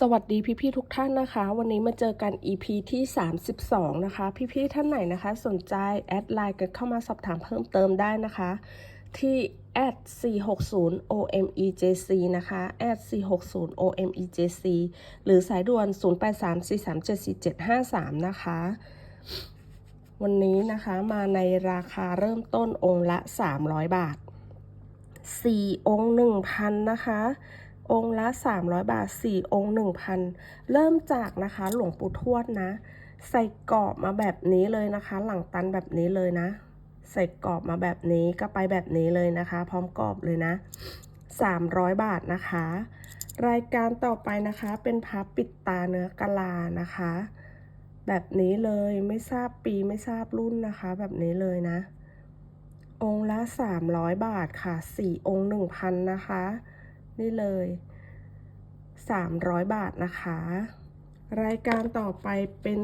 สวัสดีพี่ๆทุกท่านนะคะ วันนี้มาเจอกัน EP ที่ 32 นะคะ พี่ๆท่านไหนนะคะ สนใจแอดไลน์กันเข้ามาสอบถามเพิ่มเติมได้นะคะ ที่แอด460 OMEJC นะคะแอด460 OMEJC หรือสายด่วน 0834374753 นะคะ วันนี้นะคะมาในราคาเริ่มต้นองค์ละ 300 บาท 4 องค์ 1,000 นะคะ องค์ละ 300 บาท 4 องค์ 1,000 เริ่มจากนะคะหลวงปู่ทวดนะ ใส่กรอบมาแบบนี้เลยนะคะ หลังตันแบบนี้เลยนะ ใส่กรอบมาแบบนี้ก็ไปแบบนี้เลยนะคะ พร้อมกรอบเลยนะ 300 บาทนะคะ รายการต่อไปนะคะเป็นพับปิดตาเนื้อกะลานะคะ แบบนี้เลยไม่ทราบปีไม่ทราบรุ่นนะคะ แบบนี้เลยนะ องค์ละ 300 บาทค่ะ 4 องค์ 1,000 นะคะ นี่เลย 300 บาทนะคะ รายการต่อไปเป็น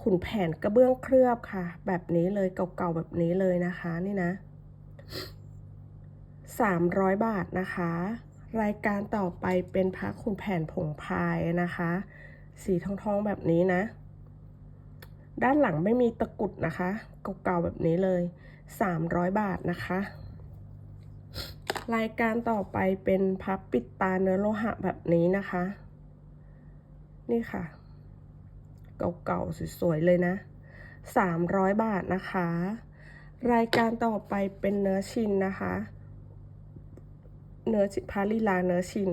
ขุนแผนกระเบื้องเคลือบค่ะ แบบนี้เลยเก่าๆแบบนี้เลยนะคะนี่นะ 300 บาทนะคะ รายการต่อไปเป็นพระขุนแผนผงพายนะคะ สีทองๆแบบนี้นะ ด้านหลังไม่มีตะกุดนะคะ เก่าๆแบบนี้เลย 300 บาทนะคะ รายการต่อไปเป็นพับปิดตาเนื้อโลหะแบบนี้นะคะ นี่ค่ะ เก่าๆ สวยๆ เลยนะ 300 บาทนะคะ รายการต่อไปเป็นเนื้อชินนะคะ เนื้อพาลีลาเนื้อชิน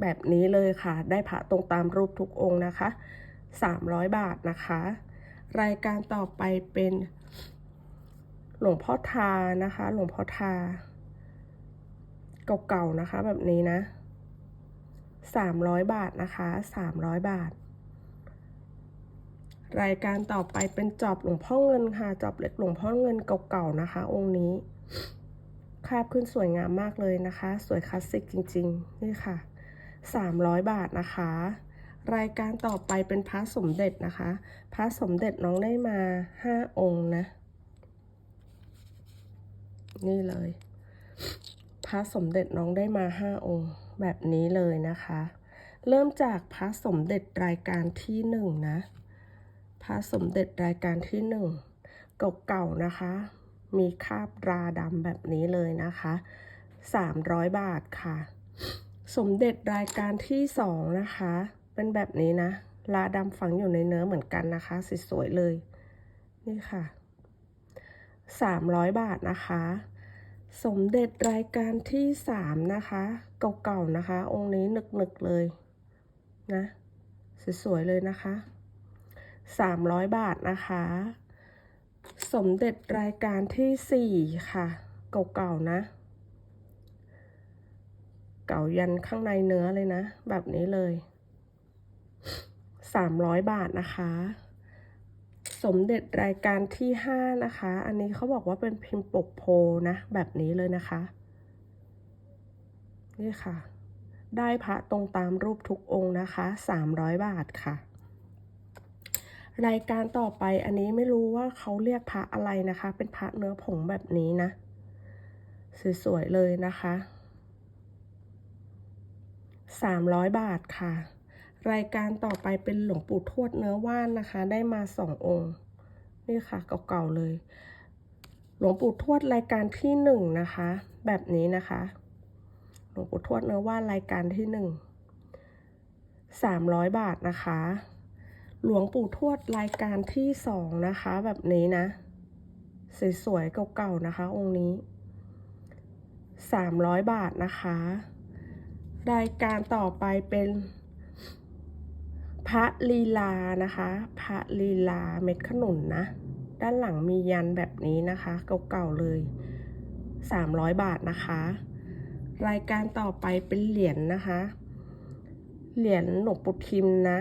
แบบนี้เลยค่ะ ได้พระตรงตามรูปทุกองค์นะคะ 300 บาทนะคะ รายการต่อไปเป็น หลวงพ่อทานะคะ หลวงพ่อทา เก่าๆนะคะ แบบนี้นะ300บาทนะคะ300บาท รายการต่อไปเป็นจอบหลวงพ่อเงินค่ะ จอบเล็กหลวงพ่อเงินเก่าๆนะคะ องค์นี้คาบขึ้นสวยงามมากเลยนะคะ สวยคลาสสิกจริงๆ นี่ค่ะ 300 บาทนะคะ รายการต่อไปเป็นพระสมเด็จนะคะ พระสมเด็จน้องได้มา 5 องค์นะ นี่เลย พระสมเด็จน้องได้มา5องค์ แบบนี้เลยนะคะ เริ่มจากพระสมเด็จรายการที่หนึ่งนะ พระสมเด็จรายการที่หนึ่งเก่าๆนะคะ มีคาบราดำแบบนี้เลยนะคะ300บาทค่ะ สมเด็จรายการที่สองนะคะ เป็นแบบนี้นะลาดำฝังอยู่ในเนื้อเหมือนกันนะคะสวยๆเลย นี่ค่ะ 300 บาทนะคะ สมเด็จรายการที่สามนะคะ เก่าๆนะคะ องค์นี้หนึกๆเลยนะสวยๆเลยนะคะ 300 บาทนะคะ สมเด็จรายการที่สี่ค่ะ เก่าๆนะ เก่ายันข้างในเนื้อเลยนะ แบบนี้เลย 300 บาทนะคะ สมเด็จรายการที่ห้านะคะ อันนี้เขาบอกว่าเป็นพิมพ์ปกโพนะ แบบนี้เลยนะคะ นี่ค่ะ ได้พระตรงตามรูปทุกองค์นะคะ 300 บาทค่ะ รายการต่อไปอันนี้ไม่รู้ว่าเขาเรียกพระอะไรนะคะ เป็นพระเนื้อผงแบบนี้นะ สวยๆเลยนะคะ 300 บาทค่ะ รายการต่อไปเป็นหลวงปู่ทวดเนื้อว่านนะคะ ได้มาสององค์ นี่ค่ะเก่าๆเลย หลวงปู่ทวดรายการที่หนึ่งนะคะ แบบนี้นะคะ หลวงปู่ทวดเนื้อว่านรายการที่หนึ่งสามร้อยบาทนะคะ หลวงปู่ทวดรายการที่สองนะคะ แบบนี้นะ สวยๆเก่าๆนะคะ องค์นี้สามร้อยบาทนะคะ รายการต่อไปเป็น พระลีลานะคะ พระลีลาเม็ดขนุนนะ ด้านหลังมียันแบบนี้นะคะ เก่าๆเลย 300 บาทนะคะ รายการต่อไปเป็นเหรียญนะคะ เหรียญหลวงปู่ทิมนะ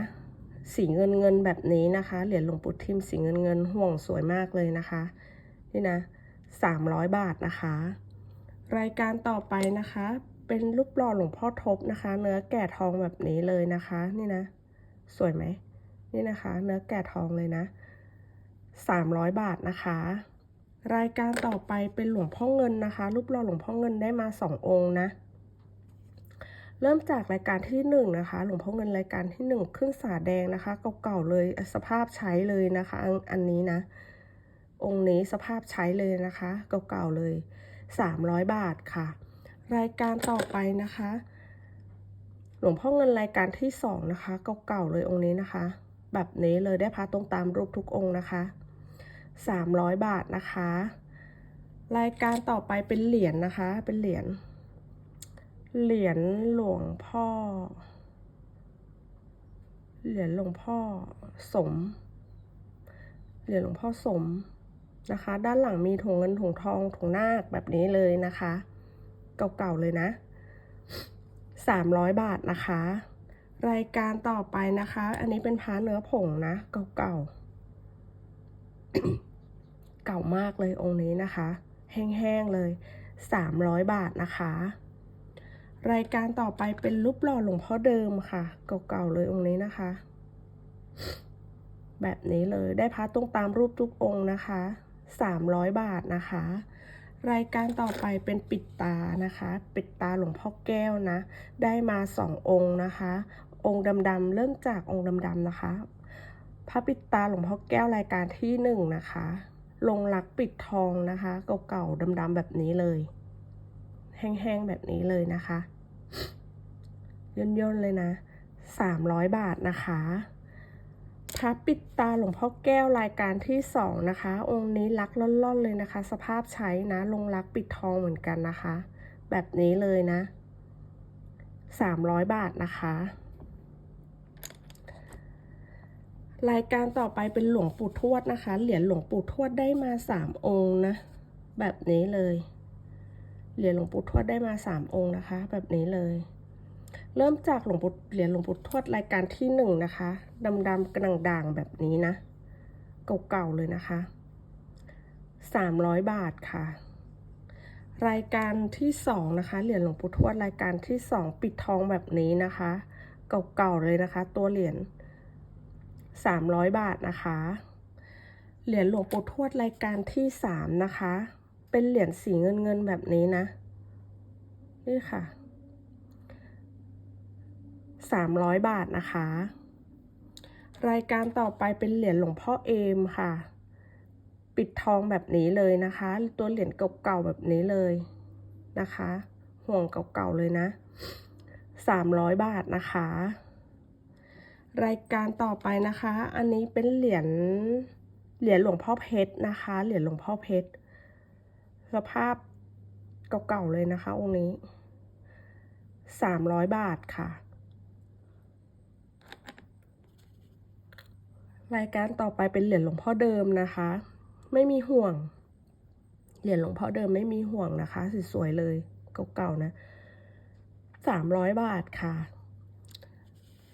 สีเงินเงินแบบนี้นะคะ เหรียญหลวงปู่ทิมสีเงินเงินห่วงสวยมากเลยนะคะ นี่นะ 300 บาทนะคะ รายการต่อไปนะคะ เป็นรูปหล่อหลวงพ่อทบนะคะ เนื้อแก่ทองแบบนี้เลยนะคะ นี่นะ สวยไหมนี่นะคะ เนื้อแก่ทองเลยนะ 300 บาทนะคะ รายการต่อไปเป็นหลวงพ่อเงินนะคะ รูปหล่อหลวงพ่อเงินได้มา 2 องค์นะ เริ่มจากรายการที่หนึ่งนะคะ หลวงพ่อเงินรายการที่หนึ่งเครื่องสาแดงนะคะเก่าๆเลยสภาพใช้เลยนะคะอันอันนี้นะ องค์นี้สภาพใช้เลยนะคะเก่าๆเลย 300 บาทค่ะ รายการต่อไปนะคะ หลวงพ่อเงินรายการที่สองนะคะเก่าๆเลยองค์นี้นะคะ แบบนี้เลยได้พระตรงตามรูปทุกองค์นะคะ300 บาทนะคะ รายการต่อไปเป็นเหรียญนะคะ เป็นเหรียญเหรียญหลวงพ่อ เหรียญหลวงพ่อสม เหรียญหลวงพ่อสมนะคะ ด้านหลังมีถุงเงินถุงทองถุงนาคแบบนี้เลยนะคะ เก่าๆเลยนะ 300 บาทนะคะ รายการต่อไปนะคะ อันนี้เป็นพาเนื้อผงนะ เก่าๆ เก่ามากเลยองค์นี้นะคะ แห้งๆเลย 300 บาทนะคะ รายการต่อไปเป็นรูปหล่อหลวงพ่อเดิมค่ะ เก่าๆเลยองค์นี้นะคะ แบบนี้เลยได้พระตรงตามรูปทุกองค์นะคะ 300 บาทนะคะ รายการต่อไปเป็นปิดตานะคะ ปิดตาหลวงพ่อแก้วนะ ได้มาสององค์นะคะ องค์ดำๆเริ่มจากองค์ดำๆนะคะ พระปิดตาหลวงพ่อแก้วรายการที่หนึ่งนะคะ ลงรักปิดทองนะคะ เก่าๆดำๆแบบนี้เลย แห้งๆแบบนี้เลยนะคะย่นๆเลยนะ 300 บาทนะคะ พระปิดตาหลวงพ่อแก้วรายการที่สองนะคะ องค์นี้ลักล่อนๆเลยนะคะ สภาพใช้นะลงรักปิดทองเหมือนกันนะคะ แบบนี้เลยนะ300บาทนะคะ รายการต่อไปเป็นหลวงปู่ทวดนะคะ เหรียญหลวงปู่ทวดได้มาสามองค์นะ แบบนี้เลย เหรียญหลวงปู่ทวดได้มาสามองค์นะคะ แบบนี้เลย เริ่มจากหลวงปู่เหรียญหลวงปู่ทวดรายการที่หนึ่งนะคะดำๆกระด่างๆแบบนี้นะ เก่าๆเลยนะคะสามร้อยบาทค่ะ รายการที่สองนะคะเหรียญหลวงปู่ทวดรายการที่สองปิดทองแบบนี้นะคะ เก่าๆเลยนะคะ ตัวเหรียญสามร้อยบาทนะคะ เหรียญหลวงปู่ทวดรายการที่สามนะคะ เป็นเหรียญสีเงินเงินแบบนี้นะ นี่ค่ะ 300 บาทนะคะ รายการต่อไปเป็นเหรียญหลวงพ่อเอมค่ะ ปิดทองแบบนี้เลยนะคะ ตัวเหรียญเก่าๆแบบนี้เลยนะคะ ห่วงเก่าๆเลยนะ300 บาทนะคะ รายการต่อไปนะคะ อันนี้เป็นเหรียญเหรียญหลวงพ่อเพชรนะคะ เหรียญหลวงพ่อเพชรสภาพเก่าๆเลยนะคะองค์นี้ 300 บาทค่ะ รายการต่อไปเป็นเหรียญหลวงพ่อเดิมนะคะ ไม่มีห่วง เหรียญหลวงพ่อเดิมไม่มีห่วงนะคะสวยๆเลยเก่าๆนะสามร้อยบาทค่ะ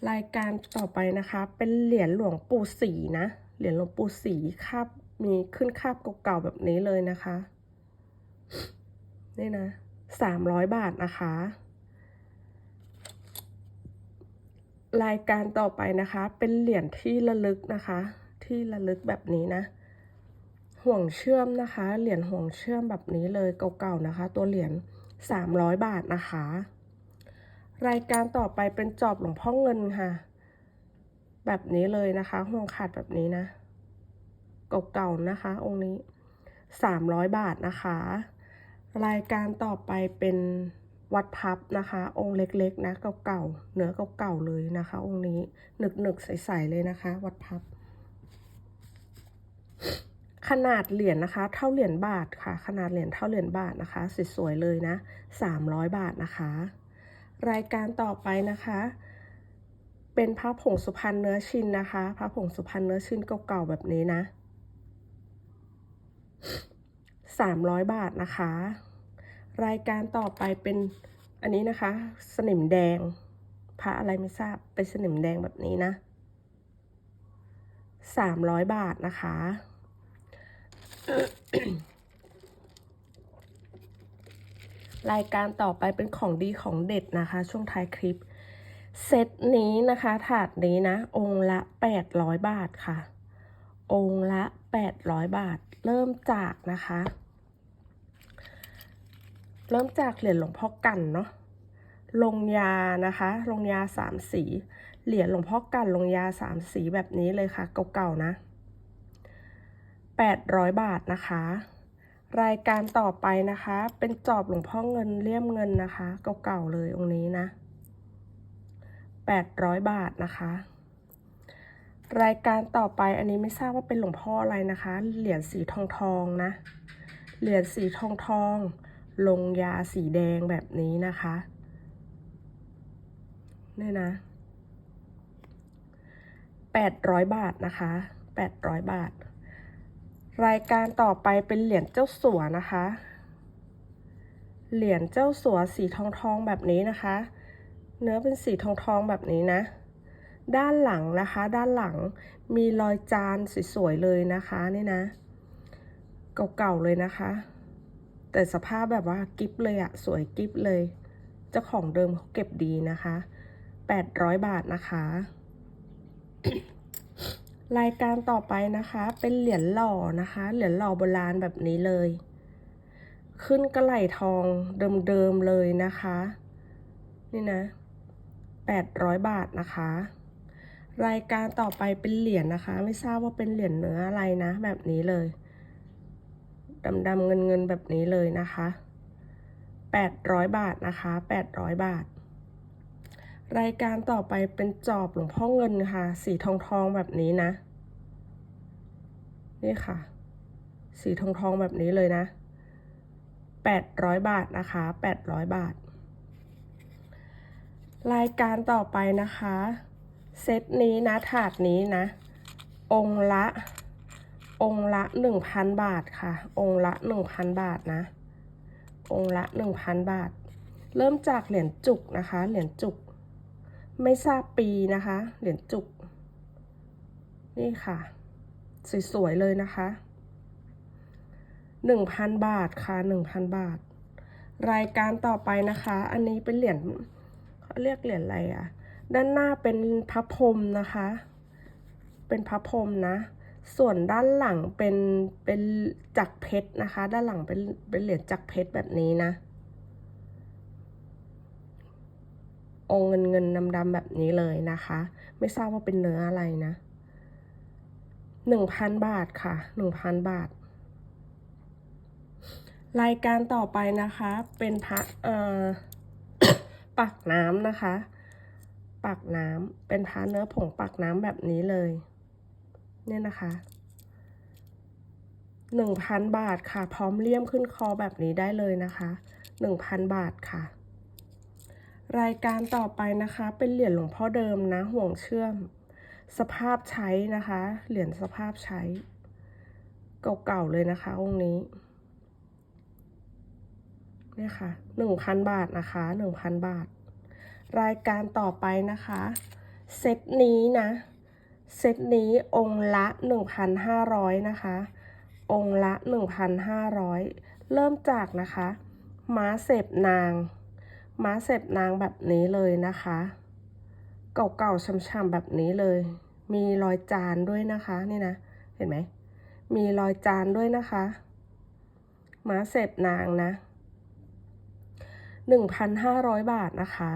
รายการต่อไปนะคะ เป็นเหรียญหลวงปู่ศรีนะ เหรียญหลวงปู่ศรีคาบมีขึ้นคาบเก่าๆแบบนี้เลยนะคะ นี่นะสามร้อยบาทนะคะ รายการต่อไปนะคะ เป็นเหรียญที่ระลึกนะคะ ที่ระลึกแบบนี้นะ ห่วงเชื่อมนะคะ เหรียญห่วงเชื่อมแบบนี้เลยเก่าๆนะคะ ตัวเหรียญ300 บาทนะคะ รายการต่อไปเป็นจอบหลวงพ่อเงินค่ะ แบบนี้เลยนะคะ ห่วงขาดแบบนี้นะเก่าๆนะคะ องค์นี้ 300 บาทนะคะ รายการต่อไปเป็น วัดพับนะคะ องค์เล็กๆนะเก่าๆเนื้อเก่าๆเลยนะคะ องค์นี้หนึกๆใสๆเลยนะคะ วัดพับ ขนาดเหรียญนะคะ เท่าเหรียญบาทค่ะ ขนาดเหรียญเท่าเหรียญบาทนะคะสวยๆเลยนะ300บาทนะคะ รายการต่อไปนะคะเป็นพระผงสุพรรณเนื้อชิ้นนะคะพระผงสุพรรณเนื้อชิ้นเก่าๆแบบนี้นะ300บาทนะคะ รายการต่อไปเป็นอันนี้นะคะ สนิมแดงพระอะไรไม่ทราบเป็นสนิมแดงแบบนี้นะ300บาทนะคะ รายการต่อไปเป็นของดีของเด็ดนะคะ ช่วงท้ายคลิป เซตนี้นะคะ ถาดนี้นะ องค์ละ800บาทค่ะ องค์ละ800บาท เริ่มจากนะคะ เริ่มจากเหรียญหลวงพ่อกันเนาะลงยานะคะ ลงยาสามสี เหรียญหลวงพ่อกันลงยาสามสีแบบนี้เลยค่ะ เก่าๆนะแปดร้อยบาทนะคะ รายการต่อไปนะคะ เป็นจอบหลวงพ่อเงินเลี่ยมเงินนะคะ เก่าๆเลยองค์นี้นะแปดร้อยบาทนะคะ รายการต่อไปอันนี้ไม่ทราบว่าเป็นหลวงพ่ออะไรนะคะ เหรียญสีทองทองนะ เหรียญสีทองทอง ลงยาสีแดงแบบนี้นะคะนี่นะแปดร้อยบาทนะคะแปดร้อยบาท รายการต่อไปเป็นเหรียญเจ้าสัวนะคะ เหรียญเจ้าสัวสีทองทองแบบนี้นะคะ เนื้อเป็นสีทองทองแบบนี้นะ ด้านหลังนะคะ ด้านหลังมีรอยจานสวยๆเลยนะคะนี่นะ เก่าๆเลยนะคะ แต่สภาพแบบว่ากิฟเลยอะสวยกิฟเลยเจ้าของเดิมเขาเก็บดีนะคะ800บาทนะคะ รายการต่อไปนะคะ เป็นเหรียญหล่อนะคะ เหรียญหล่อโบราณแบบนี้เลย ขึ้นกระไหลทองเดิมๆเลยนะคะ นี่นะ800บาทนะคะ รายการต่อไปเป็นเหรียญนะคะ ไม่ทราบว่าเป็นเหรียญเนื้ออะไรนะ แบบนี้เลย ดำๆเงินๆแบบนี้เลยนะคะ800 บาทนะคะ 800 บาท รายการต่อไปเป็นจอบหลวงพ่อเงินค่ะ สีทองทองแบบนี้นะ นี่ค่ะ สีทองทองแบบนี้เลยนะ 800 บาทนะคะ 800 บาท รายการต่อไปนะคะ เซตนี้นะ ถาดนี้นะ องละ องค์ละหนึ่งพันบาทค่ะ องค์ละหนึ่งพันบาทนะ องค์ละหนึ่งพันบาท เริ่มจากเหรียญจุกนะคะ เหรียญจุก ไม่ทราบปีนะคะ เหรียญจุก นี่ค่ะ สวยๆเลยนะคะหนึ่งพันบาทค่ะหนึ่งพันบาท รายการต่อไปนะคะ อันนี้เป็นเหรียญเขาเรียกเหรียญอะไรอะด้านหน้าเป็นพระพรหมนะคะ เป็นพระพรหมนะ ส่วนด้านหลังเป็นเป็นจักเพชรนะคะ ด้านหลังเป็นเป็นเหรียญจักเพชรแบบนี้นะ องเงินเงินดำดำแบบนี้เลยนะคะ ไม่ทราบว่าเป็นเนื้ออะไรนะหนึ่งพันบาทค่ะหนึ่งพันบาท รายการต่อไปนะคะ เป็นพระเอ่อปักน้ำนะคะ ปักน้ำเป็นพระเนื้อผงปักน้ำแบบนี้เลย เนี่ยนะคะหนึ่งพันบาทค่ะ พร้อมเลี่ยมขึ้นคอแบบนี้ได้เลยนะคะหนึ่งพันบาทค่ะ รายการต่อไปนะคะ เป็นเหรียญหลวงพ่อเดิมนะ ห่วงเชื่อม สภาพใช้นะคะ เหรียญสภาพใช้ เก่าๆเลยนะคะ องค์นี้เนี่ยค่ะหนึ่งพันบาทนะคะหนึ่งพันบาท รายการต่อไปนะคะ เซตนี้นะ เซตนี้องค์ละหนึ่งพันห้าร้อยนะคะ องค์ละหนึ่งพันห้าร้อยเริ่มจากนะคะ ม้าเสพนาง ม้าเสพนางแบบนี้เลยนะคะ เก่าๆช้ำๆแบบนี้เลย มีรอยจานด้วยนะคะนี่นะ เห็นไหม มีรอยจานด้วยนะคะ ม้าเสพนางนะ 1,500 บาทนะคะ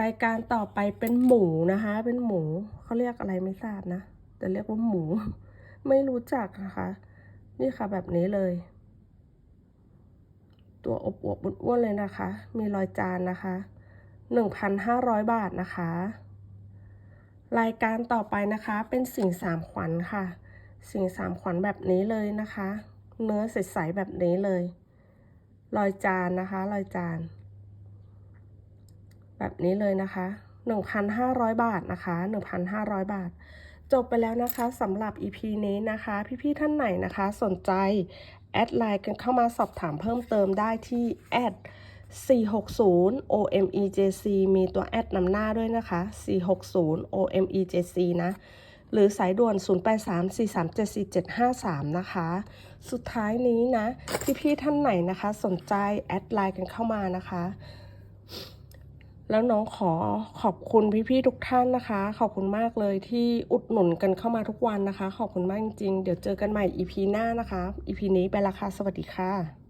รายการต่อไปเป็นหมูนะคะ เป็นหมูเขาเรียกอะไรไม่ทราบนะ แต่เรียกว่าหมู ไม่รู้จักนะคะ นี่ค่ะแบบนี้เลย ตัวอบอวบอ้วนๆเลยนะคะ มีรอยจานนะคะ1,500บาทนะคะ รายการต่อไปนะคะเป็นสิ่งสามขวัญค่ะ สิ่งสามขวัญแบบนี้เลยนะคะ เนื้อใสๆแบบนี้เลย รอยจานนะคะ รอยจาน แบบนี้เลยนะคะ 1,500 บาทนะคะ 1,500 บาท จบไปแล้วนะคะสำหรับ EP นี้นะคะ พี่ๆท่านไหนนะคะ สนใจ แอดไลน์กันเข้ามาสอบถามเพิ่มเติมได้ที่แอด460 OMEJC มีตัวแอดนำหน้าด้วยนะคะ 460 OMEJC นะ หรือสายด่วน 0834374753 นะคะ สุดท้ายนี้นะ พี่ๆท่านไหนนะคะ สนใจแอดไลน์กันเข้ามานะคะ แล้วน้องขอขอบคุณพี่ๆทุกท่านนะคะ ขอบคุณมากเลยที่อุดหนุนกันเข้ามาทุกวันนะคะ ขอบคุณมากจริงๆ เดี๋ยวเจอกันใหม่ EP หน้านะคะ EP นี้ไปละค่ะ สวัสดีค่ะ